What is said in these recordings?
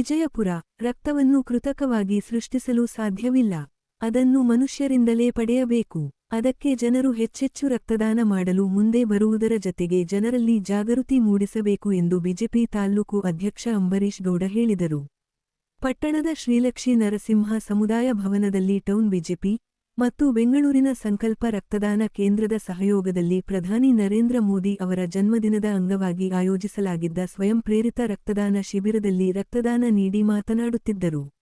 ವಿಜಯಪುರ ರಕ್ತವನ್ನು ಕೃತಕವಾಗಿ ಸೃಷ್ಟಿಸಲು ಸಾಧ್ಯವಿಲ್ಲ. ಅದನ್ನು ಮನುಷ್ಯರಿಂದಲೇ ಪಡೆಯಬೇಕು. ಅದಕ್ಕೆ ಜನರು ಹೆಚ್ಚೆಚ್ಚು ರಕ್ತದಾನ ಮಾಡಲು ಮುಂದೆ ಬರುವುದರ ಜತೆಗೆ ಜನರಲ್ಲಿ ಜಾಗೃತಿ ಮೂಡಿಸಬೇಕು ಎಂದು ಬಿಜೆಪಿ ತಾಲ್ಲೂಕು ಅಧ್ಯಕ್ಷ ಅಂಬರೀಶ್ ಗೌಡ ಹೇಳಿದರು. ಪಟ್ಟಣದ ಶ್ರೀಲಕ್ಷ್ಮೀ ನರಸಿಂಹ ಸಮುದಾಯ ಭವನದಲ್ಲಿ ಟೌನ್ ಬಿಜೆಪಿ ಮತ್ತು ಬೆಂಗಳೂರಿನ ಸಂಕಲ್ಪ ರಕ್ತದಾನ ಕೇಂದ್ರದ ಸಹಯೋಗದಲ್ಲಿ ಪ್ರಧಾನಿ ನರೇಂದ್ರ ಮೋದಿ ಅವರ ಜನ್ಮದಿನದ ಅಂಗವಾಗಿ ಆಯೋಜಿಸಲಾಗಿದ್ದ ಸ್ವಯಂ ಪ್ರೇರಿತ ರಕ್ತದಾನ ಶಿಬಿರದಲ್ಲಿ ರಕ್ತದಾನ ನೀಡಿ ಮಾತನಾಡುತ್ತಿದ್ದರು.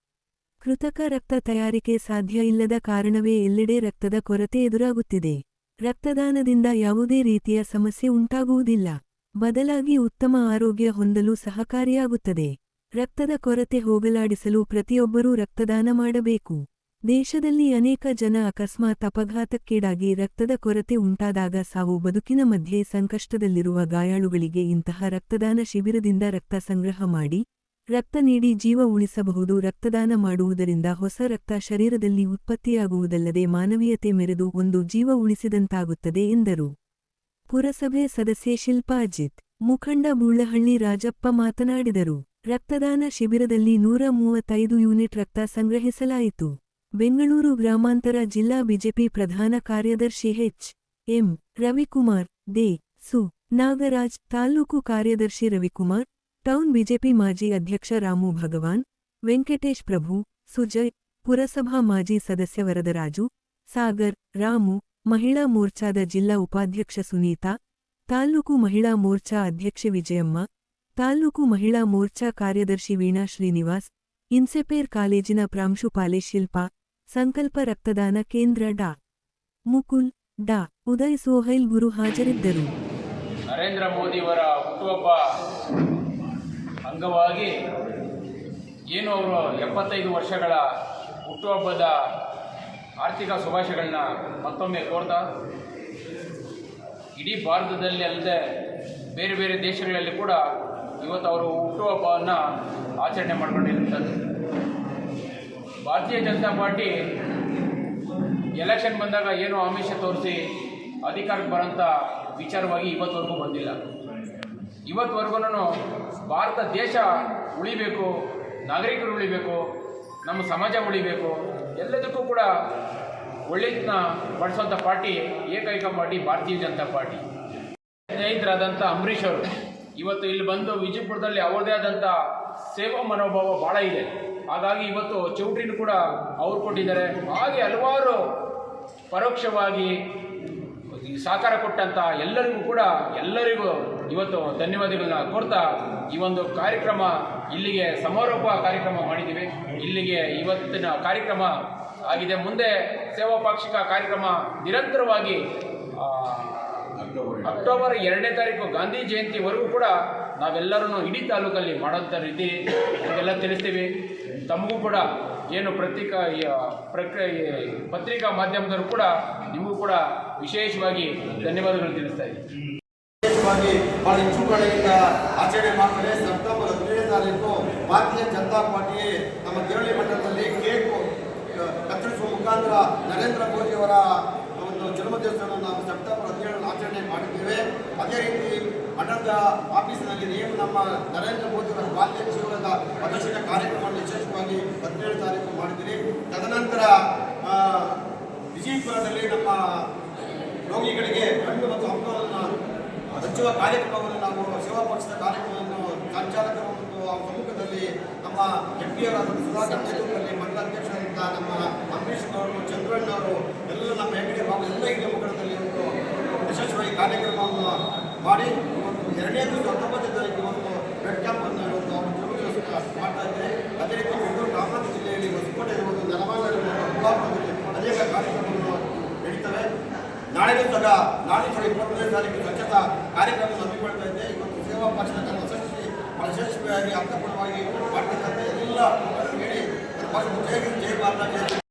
ಕೃತಕ ರಕ್ತ ತಯಾರಿಕೆ ಸಾಧ್ಯ ಇಲ್ಲದ ಕಾರಣವೇ ಎಲ್ಲೆಡೆ ರಕ್ತದ ಕೊರತೆ ಎದುರಾಗುತ್ತಿದೆ. ರಕ್ತದಾನದಿಂದ ಯಾವುದೇ ರೀತಿಯ ಸಮಸ್ಯೆ ಉಂಟಾಗುವುದಿಲ್ಲ. ಬದಲಾಗಿ ಉತ್ತಮ ಆರೋಗ್ಯ ಹೊಂದಲು ಸಹಕಾರಿಯಾಗುತ್ತದೆ. ರಕ್ತದ ಕೊರತೆ ಹೋಗಲಾಡಿಸಲು ಪ್ರತಿಯೊಬ್ಬರೂ ರಕ್ತದಾನ ಮಾಡಬೇಕು. ದೇಶದಲ್ಲಿ ಅನೇಕ ಜನ ಅಕಸ್ಮಾತ್ ಅಪಘಾತಕ್ಕೀಡಾಗಿ ರಕ್ತದ ಕೊರತೆ ಉಂಟಾದಾಗ ಸಾವು ಬದುಕಿನ ಮಧ್ಯೆ ಸಂಕಷ್ಟದಲ್ಲಿರುವ ಗಾಯಾಳುಗಳಿಗೆ ಇಂತಹ ರಕ್ತದಾನ ಶಿಬಿರದಿಂದ ರಕ್ತ ಸಂಗ್ರಹ ಮಾಡಿ, ರಕ್ತ ನೀಡಿ ಜೀವ ಉಳಿಸಬಹುದು. ರಕ್ತದಾನ ಮಾಡುವುದರಿಂದ ಹೊಸ ರಕ್ತ ಶರೀರದಲ್ಲಿ ಉತ್ಪತ್ತಿಯಾಗುವುದಲ್ಲದೆ ಮಾನವೀಯತೆ ಮೆರೆದು ಒಂದು ಜೀವ ಉಳಿಸಿದಂತಾಗುತ್ತದೆ ಎಂದರು. ಪುರಸಭೆ ಸದಸ್ಯೆ ಶಿಲ್ಪಾ ಅಜಿತ್, ಮುಖಂಡ ಬುಳ್ಳಹಳ್ಳಿ ರಾಜಪ್ಪ ಮಾತನಾಡಿದರು. ರಕ್ತದಾನ ಶಿಬಿರದಲ್ಲಿ ನೂರ ಮೂವತ್ತೈದು ಯೂನಿಟ್ ರಕ್ತ ಸಂಗ್ರಹಿಸಲಾಯಿತು. ಬೆಂಗಳೂರು ಗ್ರಾಮಾಂತರ ಜಿಲ್ಲಾ ಬಿಜೆಪಿ ಪ್ರಧಾನ ಕಾರ್ಯದರ್ಶಿ ಎಚ್ ಎಂ ರವಿಕುಮಾರ್ ದೇ ಸು ನಾಗರಾಜ್ ತಾಲೂಕು ಕಾರ್ಯದರ್ಶಿ ರವಿಕುಮಾರ್ ಟೌನ್ ಬಿಜೆಪಿ ಮಾಜಿ ಅಧ್ಯಕ್ಷ ರಾಮು ಭಗವಾನ್ ವೆಂಕಟೇಶ್ ಪ್ರಭು ಸುಜಯ್ ಪುರಸಭಾ ಮಾಜಿ ಸದಸ್ಯ ವರದರಾಜು ಸಾಗರ್ ರಾಮು ಮಹಿಳಾ ಮೋರ್ಚಾದ ಜಿಲ್ಲಾ ಉಪಾಧ್ಯಕ್ಷ ಸುನೀತಾ ತಾಲ್ಲೂಕು ಮಹಿಳಾ ಮೋರ್ಚಾ ಅಧ್ಯಕ್ಷೆ ವಿಜಯಮ್ಮ ತಾಲ್ಲೂಕು ಮಹಿಳಾ ಮೋರ್ಚಾ ಕಾರ್ಯದರ್ಶಿ ವೀಣಾ ಶ್ರೀನಿವಾಸ್ ಇನ್ಸೆಪೇರ್ ಕಾಲೇಜಿನ ಪ್ರಾಂಶುಪಾಲೆ ಶಿಲ್ಪಾ ಸಂಕಲ್ಪ ರಕ್ತದಾನ ಕೇಂದ್ರ ಡಾ. ಮುಕುಲ್, ಡಾ. ಉದಯ್ ಸೋಹೈಲ್ ಗುರು ಹಾಜರಿದ್ದರು. ನರೇಂದ್ರ ಮೋದಿಯವರ ಹುಟ್ಟುಹಬ್ಬ ಅಂಗವಾಗಿ ಏನು ಅವರು ಎಪ್ಪತ್ತೈದು ವರ್ಷಗಳ ಹುಟ್ಟುಹಬ್ಬದ ಆರ್ಥಿಕ ಶುಭಾಶಯಗಳನ್ನ ಮತ್ತೊಮ್ಮೆ ಕೋರ್ತಾ, ಇಡೀ ಭಾರತದಲ್ಲಿ ಅಲ್ಲದೆ ಬೇರೆ ಬೇರೆ ದೇಶಗಳಲ್ಲಿ ಕೂಡ ಇವತ್ತು ಅವರು ಹುಟ್ಟುಹಬ್ಬವನ್ನು ಆಚರಣೆ ಮಾಡ್ಕೊಂಡಿರುವಂಥದ್ದು. ಭಾರತೀಯ ಜನತಾ ಪಾರ್ಟಿ ಎಲೆಕ್ಷನ್ ಬಂದಾಗ ಏನು ಆಮಿಷ ತೋರಿಸಿ ಅಧಿಕಾರಕ್ಕೆ ಬರೋಂಥ ವಿಚಾರವಾಗಿ ಇವತ್ತವರೆಗೂ ಬಂದಿಲ್ಲ. ಇವತ್ತುವರೆಗೂ ಭಾರತ ದೇಶ ಉಳಿಬೇಕು, ನಾಗರಿಕರು ಉಳಿಬೇಕು, ನಮ್ಮ ಸಮಾಜ ಉಳಿಬೇಕು, ಎಲ್ಲದಕ್ಕೂ ಕೂಡ ಒಳ್ಳೆಯದನ್ನ ಬಳಸುವಂಥ ಪಾರ್ಟಿ, ಏಕೈಕ ಪಾರ್ಟಿ ಭಾರತೀಯ ಜನತಾ ಪಾರ್ಟಿ. ಸ್ನೇಹಿತರಾದಂಥ ಅಂಬರೀಷ್ ಅವರು, ಇವತ್ತು ಇಲ್ಲಿ ಬಂದು ವಿಜಯಪುರದಲ್ಲಿ ಅವರದೇ ಆದಂಥ ಸೇವಾ ಮನೋಭಾವ ಭಾಳ ಇದೆ. ಹಾಗಾಗಿ ಇವತ್ತು ಚೌಟ್ರಿನೂ ಕೂಡ ಅವ್ರು ಕೊಟ್ಟಿದ್ದಾರೆ. ಹಾಗೆ ಹಲವಾರು ಪರೋಕ್ಷವಾಗಿ ಸಹಕಾರ ಕೊಟ್ಟಂಥ ಎಲ್ಲರಿಗೂ ಕೂಡ ಎಲ್ಲರಿಗೂ ಇವತ್ತು ಧನ್ಯವಾದಗಳನ್ನ ಕೊಡ್ತಾ ಈ ಒಂದು ಕಾರ್ಯಕ್ರಮ ಇಲ್ಲಿಗೆ ಸಮಾರೋಪ ಕಾರ್ಯಕ್ರಮ ಮಾಡಿದ್ದೀವಿ. ಇಲ್ಲಿಗೆ ಇವತ್ತಿನ ಕಾರ್ಯಕ್ರಮ ಆಗಿದೆ. ಮುಂದೆ ಸೇವಾ ಪಾಕ್ಷಿಕ ಕಾರ್ಯಕ್ರಮ ನಿರಂತರವಾಗಿ ಅಕ್ಟೋಬರ್ ಎರಡನೇ ತಾರೀಕು ಗಾಂಧಿ ಜಯಂತಿವರೆಗೂ ಕೂಡ ನಾವೆಲ್ಲರೂ ಇಡೀ ತಾಲೂಕಲ್ಲಿ ಮಾಡೋಂಥ ರೀತಿ ಎಲ್ಲ ತಿಳಿಸ್ತೀವಿ. ತಮಗೂ ಕೂಡ ಏನು ಪ್ರತಿಕಾ ಪ್ರಕ್ರಿಯೆ ಪತ್ರಿಕಾ ಮಾಧ್ಯಮದವರು ಕೂಡ ನಿಮಗೂ ಕೂಡ ವಿಶೇಷವಾಗಿ ಧನ್ಯವಾದಗಳು ತಿಳಿಸ್ತಾ ಇದ್ದೀನಿ. ವಿಶೇಷವಾಗಿ ಬಹಳ ಹೆಚ್ಚುಕಡೆಯಿಂದ ಆಚರಣೆ ಮಾಡ್ತಾರೆ. ಸೆಪ್ಟೆಂಬರ್ ಹದಿನೈದನೇ ತಾರೀಕು ಭಾರತೀಯ ಜನತಾ ಪಾರ್ಟಿ ನಮ್ಮ ಕಿರಳಿ ಮಟ್ಟದಲ್ಲಿ ಕೇಕ್ ಕತ್ತರಿಸುವ ಮುಖಾಂತರ ನರೇಂದ್ರ ಮೋದಿಯವರ ಒಂದು ಜನ್ಮದಿವಸವನ್ನು ನಾವು ಸೆಪ್ಟೆಂಬರ್ ಹದಿನೇಳನ್ನು ಆಚರಣೆ ಮಾಡಿದ್ದೇವೆ. ಅದೇ ರೀತಿ ಆಫೀಸಿನಲ್ಲಿ ನೇಮ ನಮ್ಮ ನರೇಂದ್ರ ಮೋದಿ ಅವರ ಬಾಲ್ಯ ಜೀವನದ ಪ್ರದರ್ಶನ ಕಾರ್ಯಕ್ರಮವನ್ನು ವಿಶೇಷವಾಗಿ ಹದಿನೇಳು ತಾರೀಕು ಮಾಡಿದ್ದೀರಿ. ತದನಂತರ ವಿಜಯಪುರದಲ್ಲಿ ನಮ್ಮ ರೋಗಿಗಳಿಗೆ ಹಣ್ಣು ಮತ್ತು ಹಂಪಲನ್ನು ಹಚ್ಚುವ ಕಾರ್ಯಕ್ರಮವನ್ನು ನಾವು ಸೇವಾ ಪಕ್ಷದ ಕಾರ್ಯಕ್ರಮವನ್ನು ಸಂಚಾಲಕರ ಮತ್ತು ಅವರ ಪ್ರಮುಖದಲ್ಲಿ ನಮ್ಮ ಎಂ ಪಿ ಅವರಾದ ಸುಧಾಕರ್ ನೇತೃತ್ವದಲ್ಲಿ ಮಂಡಲ ನಮ್ಮ ಅಂಬರೀಶ್ ಅವರು ಚಂದ್ರಣ್ಣ ಅವರು ಎಲ್ಲರೂ ನಮ್ಮ ಹೆಗಡೆ ಬಾಬು ಎಲ್ಲ ಹಿರಿಯ ಮುಖಂಡದಲ್ಲಿ ಒಂದು ಯಶಸ್ವಿಯಾಗಿ ಕಾರ್ಯಕ್ರಮವನ್ನು ಮಾಡಿ ಒಂದು ಎರಡನೇ ದಿವಸ ಹತ್ತೊಂಬತ್ತನೇ ತಾರೀಕು ಒಂದು ಬ್ಲಡ್ ಕ್ಯಾಂಪನ್ನು ಒಂದು ಒಂದು ಮಾಡ್ತಾ ಇದ್ದಾರೆ ಅದೇ ರೀತಿ ಬೆಂಗಳೂರು ಗ್ರಾಮಾಂತರ ಜಿಲ್ಲೆಯಲ್ಲಿ ಹೊಸಕೋಟೆ ಇರುವುದು ನೆಲಮಂಗಲ ಕುಂದಾಪುರದಲ್ಲಿ ಅನೇಕ ಕಾರ್ಯಕ್ರಮಗಳು ನಡೀತವೆ. ನಾಳೆ ಸಹ ನಾಳೆ ಸಹ ಇಪ್ಪತ್ತನೇ ತಾರೀಕು ಸ್ವಚ್ಛತಾ ಕಾರ್ಯಕ್ರಮ ಹಮ್ಮಿಕೊಳ್ತಾ ಇದೆ ಇವತ್ತು ಸೇವಾ ಪಕ್ಷದ ತನ್ನ ಪ್ರಶಸ್ತಿಯಾಗಿ ಯಶಸ್ವಿಯಾಗಿ ಅರ್ಥಪೂರ್ಣವಾಗಿ ಮಾಡ್ತಕ್ಕಂಥ ಎಲ್ಲ ಹೇಳಿ ಜಯ ಭಾರತ ಜಯ